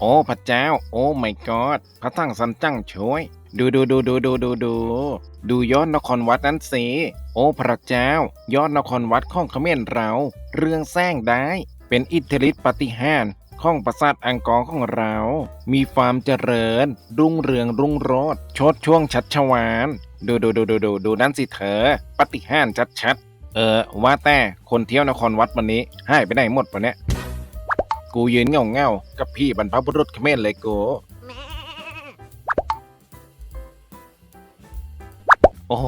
โอ้พระเจ้า โอ้ไม่กอดพระทั้งสันจังช่วย ดูดูดูดูดูดูดูดูยอดนครวัดนั้นสิโอ้พระเจ้า ยอดนครวัดข้องเขมรเรา เรื่องแซงได้ เป็นอิทธิฤทธิปฏิหารย์ของปราสาทอังกอร์ของเรา มีความเจริญ รุ่งเรืองรุ่งโรจน์ชดช่วงชัดชวานดูดูดูดูดูดูนั่นสิเธอ ปฏิหารย์ชัดเออว่าแต่คนเที่ยวนครวัดวันนี้หายไปไหนหมดวะเนี่ย กูยืนเงาเงาๆกับพี่บรรพบุรุษเขมรเลยกูโอ้โห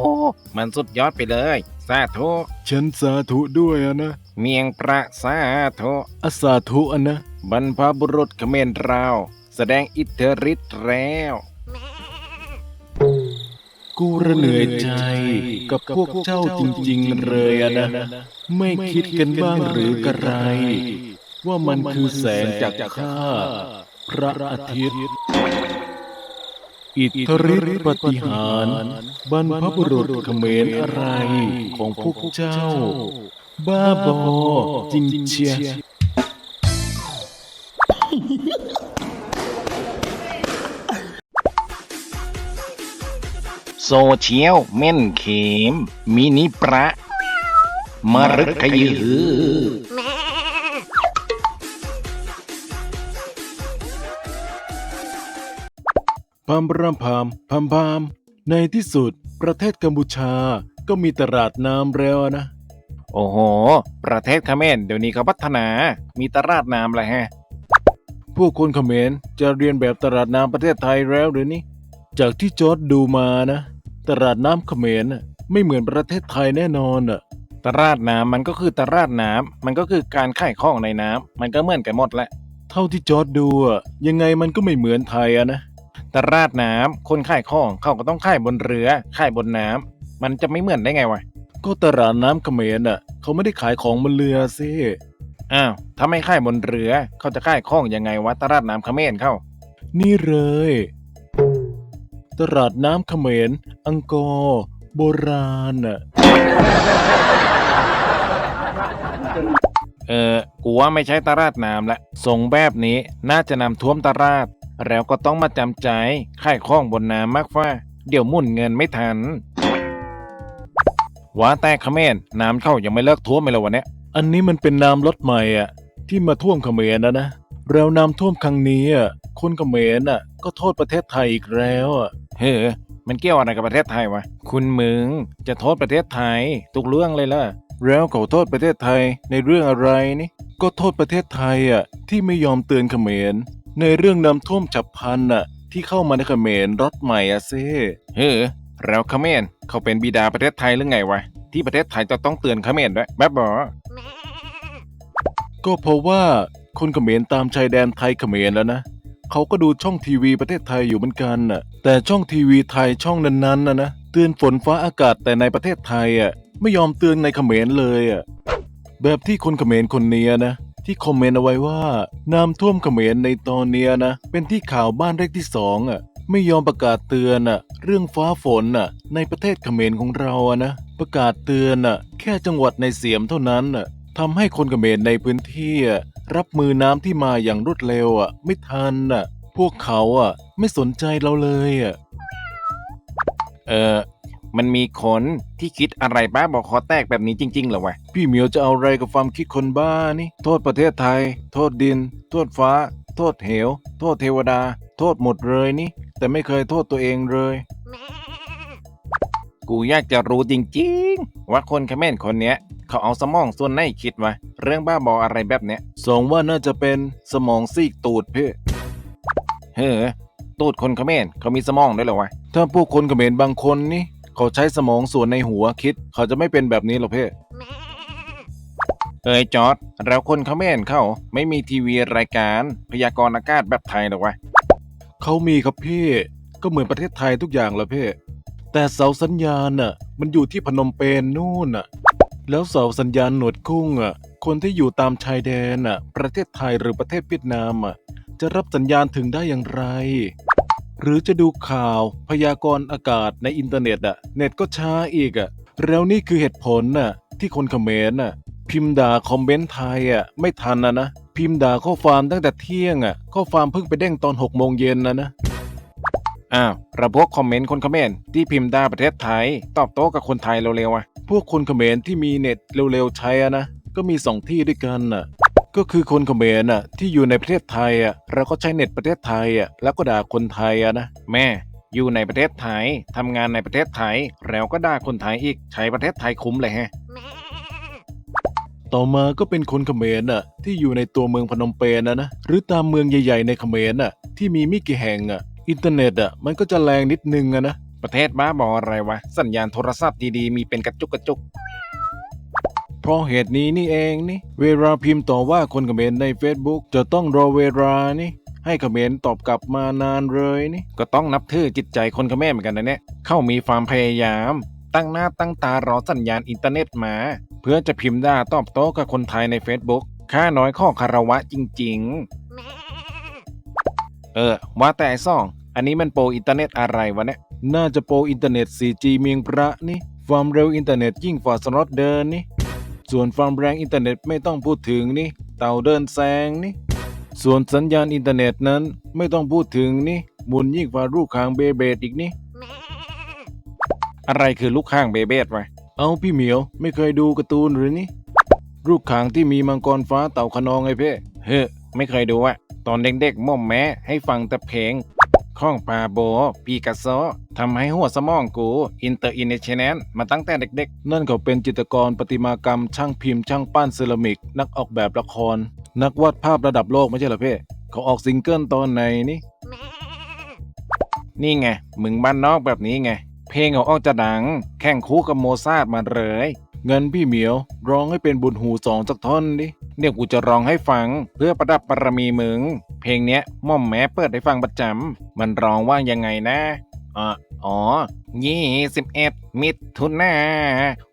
มันสุดยอดไปเลย สาธุฉันสาธุด้วยอะนะ เมียงประสาธุอาสาธุอะนะ บรรพบุรุษเขมรเรา แสดงอิทธิฤทธิ์แล้ว กูระเหนื่อยใจกับพวกเจ้าจริง ๆ เลยอะนะ ไม่คิดกันบ้างหรือกระไร ว่ามันคือแสงจากข้าพระอาทิตย์ อิทธิฤทธิปาฏิหารย์บรรพบุรุษเขมรอะไรของพวกเจ้า บ้าบอจริงเชียโซเชียลเม่นเข็มมินิประมรึกขยือ พามรำพามพามพามในที่สุด ประเทศกัมพูชาก็มีตลาดน้ำแล้วนะ โอ้โห ประเทศเขมรเดี๋ยวนี้เขาพัฒนา มีตลาดน้ำอะไรฮะ พวกคนเขมรจะเรียนแบบตลาดน้ำประเทศไทยแล้วหรือนี่ จากที่จอร์ดดูมานะ ตลาดน้ำเขมรน่ะไม่เหมือนประเทศไทยแน่นอนอะ ตลาดน้ำมันก็คือตลาดน้ำมันก็คือการขายของในน้ำมันก็เหมือนกันหมดแหละ เท่าที่จอร์ดดูอะยังไงมันก็ไม่เหมือนไทยอะนะ ตลาดน้ำคนขายของเขาก็ต้องขายบนเรือขายบนน้ำมันจะไม่เหมือนได้ไงวะก็ตลาดน้ำเขมรน่ะเขาไม่ได้ขายของบนเรือสิอ้าวถ้าไม่ขายบนเรือ เขาจะขายของยังไงวะตลาดน้ำเขมรเข้านี่เลยตลาดน้ำเขมร อังกอร์โบราณน่ะเออ กูว่าไม่ใช่ตลาดน้ำละทรงแบบนี้น่าจะนำท่วมตลาด แล้วก็ต้องมาจำใจขายของบนน้ำมากว่าเดี๋ยวหมุ่นเงินไม่ทันว่าแต่เขมรน้ำเข้ายังไม่เลิกท่วมเลยเหรอวะเนี่ยอันนี้มันเป็นน้ำรถใหม่อะ ที่มาท่วมเขมรนะนะแล้วน้ำท่วมครั้งนี้อะคนเขมรอะ ก็โทษประเทศไทยอีกแล้วอะเฮ้อมันเกี่ยวอะไรกับประเทศไทยวะคุณมึงจะโทษประเทศไทยทุกเรื่องเลยล่ะแล้วเขาโทษประเทศไทยในเรื่องอะไรนี่ก็โทษประเทศไทยอะที่ไม่ยอมเตือนเขมร ในเรื่องน้ำท่วมฉับพลันอะ ที่เข้ามาในเขมรรถใหม่อะเซ่เฮ้อแล้วเขมรเขาเป็นบิดาประเทศไทยหรือไงวะ ที่ประเทศไทยจะต้องเตือนเขมรด้วยแบบบอก็เพราะว่าคนเขมรตามชายแดนไทยเขมรแล้วนะเขาก็ดูช่องทีวีประเทศไทยอยู่เหมือนกันน่ะ แต่ช่องทีวีไทยช่องนั้นๆนะนะเตือนฝนฟ้าอากาศแต่ในประเทศไทยอะไม่ยอมเตือนในเขมรเลยอะแบบที่คนเขมรคนเนี้ยนะ ที่คอมเมนต์เอาไว้ว่า น้ำท่วมเขมรในตอนเนี้ยนะ เป็นที่ข่าวบ้านเลขที่สองอะ ไม่ยอมประกาศเตือนอะ เรื่องฟ้าฝนอะ ในประเทศเขมรของเราอะนะ ประกาศเตือนอะ แค่จังหวัดในเสียมเท่านั้นอะทำให้คนเขมรในพื้นที่อะรับมือน้ำที่มาอย่างรวดเร็วอะ ไม่ทันอะ พวกเขาอะ ไม่สนใจเราเลยอะ เออ มันมีคนที่คิดอะไรบ้าบอกคอแตกแบบนี้จริงๆเหรอวะ พี่เหมียวจะเอาอะไรกับความคิดคนบ้านี่ โทษประเทศไทย โทษดิน โทษฟ้า โทษเหว โทษเทวดา โทษหมดเลยนี่ แต่ไม่เคยโทษตัวเองเลย กูอยากจะรู้จริงๆ ว่าคนเขมรคนเนี้ย เขาเอาสมองส่วนไหนคิดวะเรื่องบ้าบออะไรแบบเนี้ยสองว่าน่าจะเป็นสมองซีกตูดเพ่เฮ้อตูดคนเขมรเขามีสมองด้วยเหรอวะถ้าพวกคนเขมรบางคนนี่ เขาใช้สมองส่วนในหัวคิด เขาจะไม่เป็นแบบนี้หรอกเพ่เอ้ยจอร์ดแล้วคนเขาไมรเห็นเขาไม่มีทีวีรายการพยากรณ์อากาศแบบไทยหรอกวะเขามีครับพี่ ก็เหมือนประเทศไทยทุกอย่างแหละเพ่แต่เสาสัญญาณน่ะ มันอยู่ที่พนมเปญนู่นน่ะ แล้วเสาสัญญาณหนวดกุ้งอะ คนที่อยู่ตามชายแดนอะ ประเทศไทยหรือประเทศเวียดนามอะ จะรับสัญญาณถึงได้อย่างไร หรือจะดูข่าวพยากรณ์อากาศในอินเทอร์เน็ตอะเน็ตก็ช้าอีกอะแล้วนี่คือเหตุผลน่ะที่คนเขมรน่ะพิมพ์ด่าคอมเมนต์ไทยอะไม่ทันนะนะ พิมพ์ด่าข้อความตั้งแต่เที่ยงอะข้อความเพิ่งไปเด้งตอนหกโมงเย็นนะนะอ้าวระบบคอมเมนต์คนเขมรที่พิมพ์ด่าประเทศไทย ตอบโต้กับคนไทยเร็วๆอะพวกคนเขมรที่มีเน็ตเร็วๆใช้อะนะก็มีสองที่ด้วยกันน่ะ ก็คือคนเขมรน่ะที่อยู่ในประเทศไทยอะเราก็ใช้เน็ตประเทศไทยอะแล้วก็ด่าคนไทยอะนะแม่อยู่ในประเทศไทยทำงานในประเทศไทยแล้วก็ด่าคนไทยอีกใช้ประเทศไทยคุ้มเลยแฮะต่อมาก็เป็นคนเขมรน่ะที่อยู่ในตัวเมืองพนมเปญนะนะหรือตามเมืองใหญ่ๆในเขมรน่ะที่มีไม่กี่แห่งอะอินเทอร์เน็ตอะมันก็จะแรงนิดนึงอะนะประเทศบ้าบออะไรวะสัญญาณโทรศัพท์ดีๆมีเป็นกระจุกกระจุก เพราะเหตุนี้นี่เองนี่ เวลาพิมพ์ต่อว่าคนเขมรใน Facebook จะต้องรอเวลานี่ ให้เขมรตอบกลับมานานเลยนี่ ก็ต้องนับถือจิตใจคนเขมรเหมือนกันนะเนี่ย เข้ามีความพยายาม ตั้งหน้าตั้งตารอสัญญาณอินเทอร์เน็ตมา เพื่อจะพิมพ์ด่าตอบโต้กับคนไทยใน Facebook ค่าน้อยข้อคารวะจริง ๆ เออ ว่าแต่ไอ้ซ่อง อันนี้มันโปรอินเทอร์เน็ตอะไรวะเนี่ย น่าจะโปรอินเทอร์เน็ต 4G เมียงพระนี่ ความเร็วอินเทอร์เน็ตยิ่งกว่าสล็อตเดินนี่ ส่วนความแรงอินเทอร์เน็ตไม่ต้องพูดถึงนี่เต่าเดินแซงนี่ส่วนสัญญาณอินเทอร์เน็ตนั้นไม่ต้องพูดถึงนี่หมุนยิ่งกว่าลูกคางเบเบดอีกนี่อะไรคือลูกข้างเบเบดวะเอาพี่เหมียวไม่เคยดูการ์ตูนหรือนี่ลูกคางที่มีมังกรฟ้าเต่าขนองไงเพ่เฮ้ไม่เคยดูอะตอนเด็กๆม่อมแม้ให้ฟังแต่เพลง ข้องปาโบ ปีกัสโซทำให้หัวสมองกูอินเตอร์อินเนชแนนมาตั้งแต่เด็กๆ นั่นเขาเป็นจิตรกรประติมากรรม ช่างพิมพ์ ช่างปั้นเซรามิก นักออกแบบละคร นักวาดภาพระดับโลกไม่ใช่เหรอเพ่เขาออกซิงเกิลตอนไหนนี่นี่ไง มึงบ้านนอกแบบนี้ไง เพลงเขาออกจะดัง แข่งคู่กับโมซาร์ทมาเลย เงินพี่เหมียวร้องให้เป็นบุญหูสองสักท่อนดิ เดี๋ยวกูจะร้องให้ฟังเพื่อประดับบารมีมึง เพลงเนี้ยม่อมแม้เปิดให้ฟังประจำมันร้องว่ายังไงนะอะอ๋อยี่สิบเอ็ดมิถุนา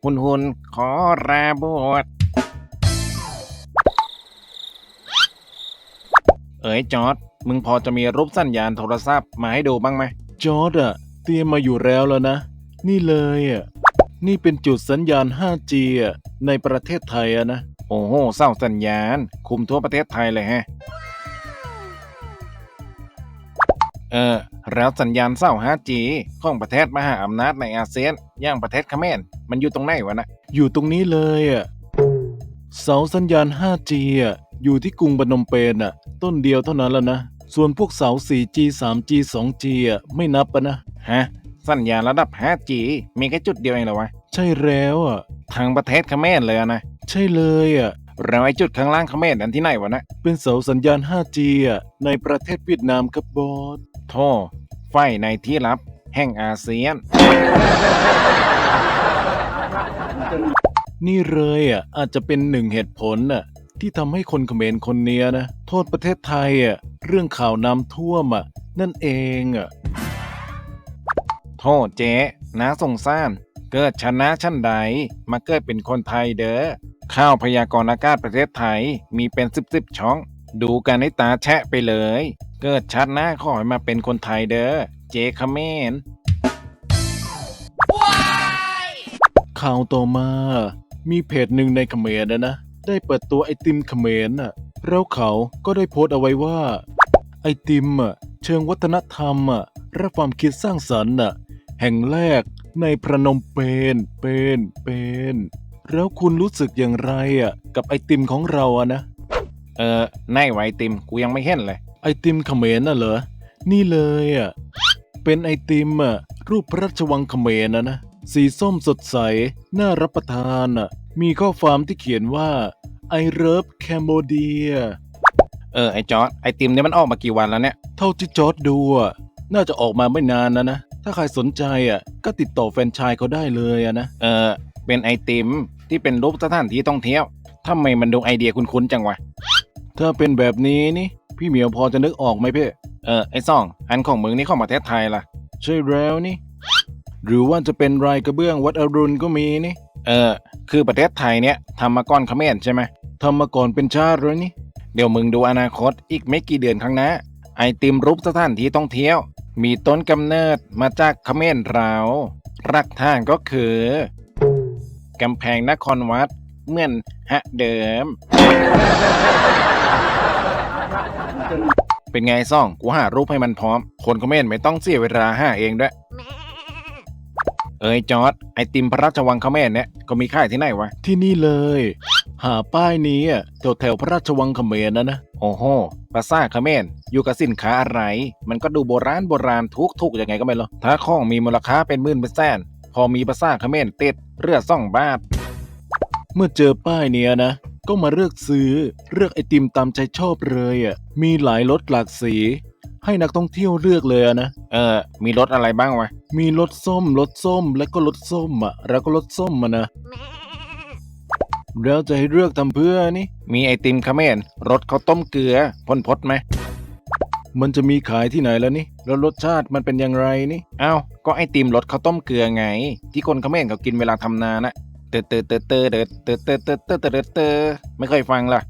หุนหุนขอราบวชเอ๋ยจอร์ดมึงพอจะมีรูปสัญญาณโทรศัพท์มาให้ดูบ้างไหมจอร์ดอะเตรียมมาอยู่แล้วแล้วนะ นี่เลยอะนี่เป็นจุดสัญญาณ 5G อะในประเทศไทยอะนะ โอ้โหเศร้าสัญญาณ คุมทั่วประเทศไทยเลยฮะ เออ แล้วสัญญาณเศร้า 5G ของประเทศมหาอำนาจในอาเซียน อย่างประเทศเขมรมันอยู่ตรงไหนวะนะ อยู่ตรงนี้เลยอะเสาสัญญาณ 5G อะอยู่ที่กรุงพนมเปญอะต้นเดียวเท่านั้นแล้วนะ ส่วนพวกเสา 4G 3G 2G อะไม่นับอะนะ ฮะ สัญญาณระดับ 5G มีแค่จุดเดียวเองเหรอวะ ใช่แล้วอะทางประเทศเขมรเลยอะนะ ใช่เลยอะแล้วไอจุดข้างล่างเขมรอันที่ไหนวะนะเป็นเสาสัญญาณ 5G อะในประเทศเวียดนามครับบอสโธ่ไฟในที่ลับ แห่งอาเซียน นี่เลยอะอาจจะเป็นหนึ่งเหตุผลน่ะที่ทำให้คนเขมรคนเนี้ยนะ โทษประเทศไทยอะเรื่องข่าวน้ำท่วมอะนั่นเองอะโทษเจ๊นาสงสาร เกิดชนะชั้นใดมาเกิดเป็นคนไทยเด้อ ข้าวพยากรณ์อากาศประเทศไทยมีเป็นสิบสิบช่อง ดูกันให้ตาแชะไปเลย เกิดชัดหน้าขอให้มาเป็นคนไทยเด้อ เจ๊ขเมนข่าวต่อมา มีเพจหนึ่งในเขมรนะนะ ได้เปิดตัวไอติมเขมรน่ะแล้วเขาก็ได้โพสต์เอาไว้ว่า ไอติมอะเชิงวัฒนธรรมอะและความคิดสร้างสรรค์อะแห่งแรกในพระนมเปญเป็นเป็น แล้วคุณรู้สึกอย่างไรอะ กับไอติมของเราอะนะ เออในไหวติม กูยังไม่เห็นเลย ไอติมเขมรน่ะเหรอ นี่เลยอะ เป็นไอติมอะ รูปพระราชวังเขมรนะนะ สีส้มสดใส น่ารับประทานอะ มีข้อความที่เขียนว่า I love Cambodia เออ ไอจอร์ดไอติมเนี่ยมันออกมากี่วันแล้วเนี่ย เท่าที่จอร์ดดูอะ น่าจะออกมาไม่นานนะนะ ถ้าใครสนใจอะ ก็ติดต่อแฟรนไชายเขาได้เลยอะนะ เออ เป็นไอติมที่เป็นรูปสถานที่ท่องเที่ยวทำไมมันดูไอเดียคุ้นๆจังวะ ถ้าเป็นแบบนี้นี่ พี่เหมียวพอจะนึกออกไหมเพ่เออไอซ่อง อันของมึงนี่เของประเทศไทยล่ะ ใช่แล้วนี่ หรือว่าจะเป็นรายกระเบื้องวัดอรุณก็มีนี่ เออ คือประเทศไทยเนี่ยทำมาก่อนเขมรใช่ไหมทำมาก่อนเป็นชาติเลยนี่ เดี๋ยวมึงดูอนาคตอีกไม่กี่เดือนข้างหน้า ไอติมรูปสถานที่ท่องเที่ยว มีต้นกำเนิดมาจากเขมรเรารักทางก็คือ กำแพงนครวัดเหมือนฮะเดิม เป็นไงซ่อง กูหารูปให้มันพร้อม คนคอมเมนต์ไม่ต้องเสียเวลาหาเองด้วย เอ้ยจอร์ดไอติมพระราชวังคอมเมนต์เนี่ยก็มีขายที่ไหนวะ ที่นี่เลย หาป้ายนี้อะแถวแถวๆพระราชวังเขมรนะนะ โอ้โหภาษาคอมเขมนต์อยู่กับสินค้าอะไร มันก็ดูโบราณโบราณทุกทุกๆยังไงก็ไม่รู้ถ้าของมีมูลค่าเป็นหมื่นเป็นแสนพอมีภาษาคอมเขมนต์ติด เรือซ่องบาท เมื่อเจอป้ายเนี้ยนะ ก็มาเลือกซื้อเลือกไอติมตามใจชอบเลยอะมีหลายรสหลากสี ให้นักท่องเที่ยวเลือกเลยนะเออ มีรถอะไรบ้างวะมีรสส้มรสส้มและก็รสส้มอะแล้วก็รสส้มอะนะแล้วจะให้เลือกทำเพื่อนี่มีไอติมคอมเขมนรสข้าวต้มเกลือพ่นพดไหม มันจะมีขายที่ไหนแล้วนี่ แล้วรสชาติมันเป็นอย่างไรนี่เอ้าก็ไอติมรสข้าวต้มเกลือไง ที่คนเขมนเขากินเวลาทำนานะเตอเตอเตอเตอเตอเตอเตอเตอเตอเตอเตอไม่เคยฟังล่ะ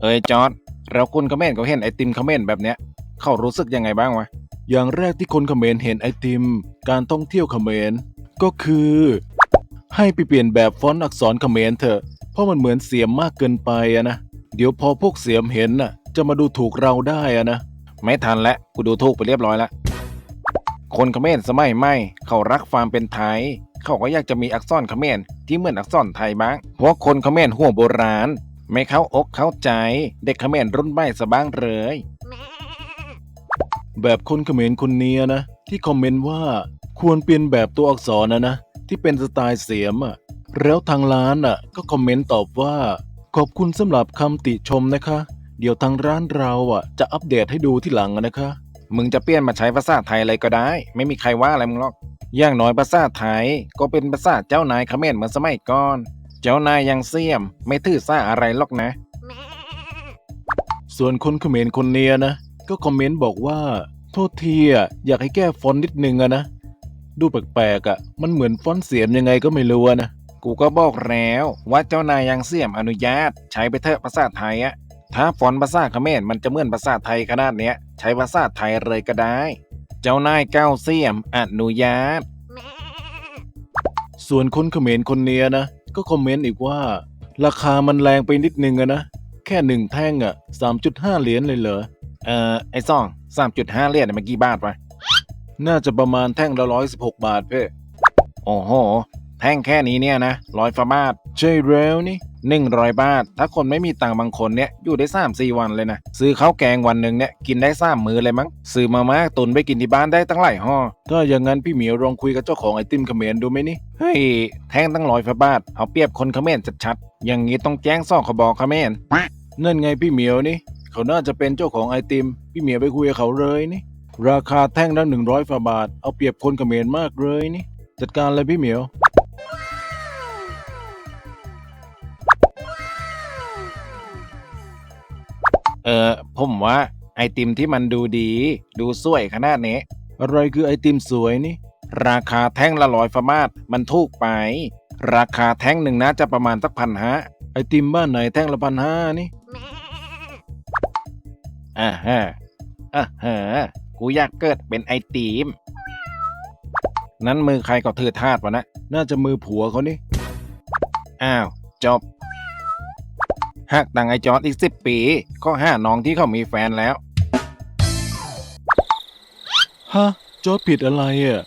เอ้ยจอร์ดแล้วคุณคอมเขมนเขาเห็นไอติมเขมนแบบเนี้ย เขารู้สึกยังไงบ้างวะอย่างแรกที่คนเขมรเห็นไอติม การท่องเที่ยวเขมร ก็คือ ให้ไปเปลี่ยนแบบฟอนต์อักษรเขมรเถอะ เพราะมันเหมือนเสียมมากเกินไปอะนะ เดี๋ยวพอพวกเสียมเห็นน่ะ จะมาดูถูกเราได้อะนะ ไม่ทันแล้วกูดูถูกไปเรียบร้อยแล้ว คนเขมรสมัยใหม่เขารักความเป็นไทย เขาก็อยากจะมีอักษรเขมรที่เหมือนอักษรไทยบ้าง เพราะคนเขมรห่วงโบราณ ไม่เข้าอกเข้าใจ เด็กเขมรรุ่นใหม่สะบ้างเลยแบบคนเขมรคนนี้นะ ที่คอมเมนต์ว่าควรเปลี่ยนแบบตัวอักษรนะนะ ที่เป็นสไตล์เสียมอะแล้วทางร้านอะ ก็คอมเมนต์ตอบว่า ขอบคุณสำหรับคำติชมนะคะ เดี๋ยวทางร้านเราอะจะอัปเดตให้ดูที่หลังอะนะคะ มึงจะเปลี่ยนมาใช้ภาษาไทยอะไรก็ได้ ไม่มีใครว่าอะไรมึงหรอก อย่างน้อยภาษาไทยก็เป็นภาษาเจ้านายเขมรเหมือนสมัยก่อน เจ้านายยังเสียม ไม่ถือซ่าอะไรหรอกนะ ส่วนคนเขมรคนเนี้ยนะ ก็คอมเมนต์บอกว่า โทษทีอะอยากให้แก้ฟอนต์นิดนึงอะนะ ดูแปลกๆอะมันเหมือนฟอนต์เสียมยังไงก็ไม่รู้อะนะ กูก็บอกแล้วว่าเจ้านายยังเสียมอนุญาต ใช้ไปเถอะภาษาไทยอะถ้าฟอนต์ภาษาเขมรมันจะเหมือนภาษาไทยขนาดเนี้ย ใช้ภาษาไทยเลยก็ได้ เจ้านายก้าวเสียมอนุญาต ส่วนคนเขมรคนเนี้ยนะ ก็คอมเมนต์อีกว่า ราคามันแรงไปนิดนึงอะนะ แค่หนึ่งแท่งอะ3.5เหรียญเลยเหรอ เอ่อ ไอ้ซ่องสามจุดห้าเหรียญน่ะมันกี่บาทวะน่าจะประมาณแท่งละร้อยสิบหกบาทเพ่โอ้โห แท่งแค่นี้เนี่ยนะร้อยฟาบาทใช่แล้วนี่หนึ่งร้อยบาท ถ้าคนไม่มีตังค์บางคนเนี่ยอยู่ได้สามสี่วันเลยนะ ซื้อข้าวแกงวันหนึ่งเนี่ยกินได้สามมื้อเลยมั้ง ซื้อมาม่าตุนไปกินที่บ้านได้ตั้งหลายห่อ ถ้าอย่างนั้นพี่เหมียวลองคุยกับเจ้าของไอติมเขมรดูไหมนี่ เฮ้ย แท่งตั้งร้อยฟาบาทเอาเปรียบคนเขมรชัดๆ อย่างนี้ต้องแจ้งซ่อขบอเขมรนั่นไงพี่เหมียวนี่ เขาน่าจะเป็นเจ้าของไอติม พี่เหมียวไปคุยกับเขาเลยนี่ ราคาแท่งละหนึ่งร้อยฝาบาท เอาเปรียบคนเขมรมากเลยนี่ จัดการเลยพี่เหมียว เออผมว่าไอติมที่มันดูดี ดูสวยขนาดนี้อะไรคือไอติมสวยนี่ ราคาแท่งละร้อยฟาบาทมันถูกไป ราคาแท่งหนึ่งน่าจะประมาณสักพันห้าไอติมบ้านไหนแท่งละพันห้านี่อ่าฮะอ่าฮะกูอยากเกิดเป็นไอติม นั้นมือใครก็ถือทาดวะนะ น่าจะมือผัวเขานี่ อ้าว จบ หักตังไอจอร์ดอีกสิบปีก็ห้าน้องที่เขามีแฟนแล้ว ฮะ จอร์ดผิดอะไรอะ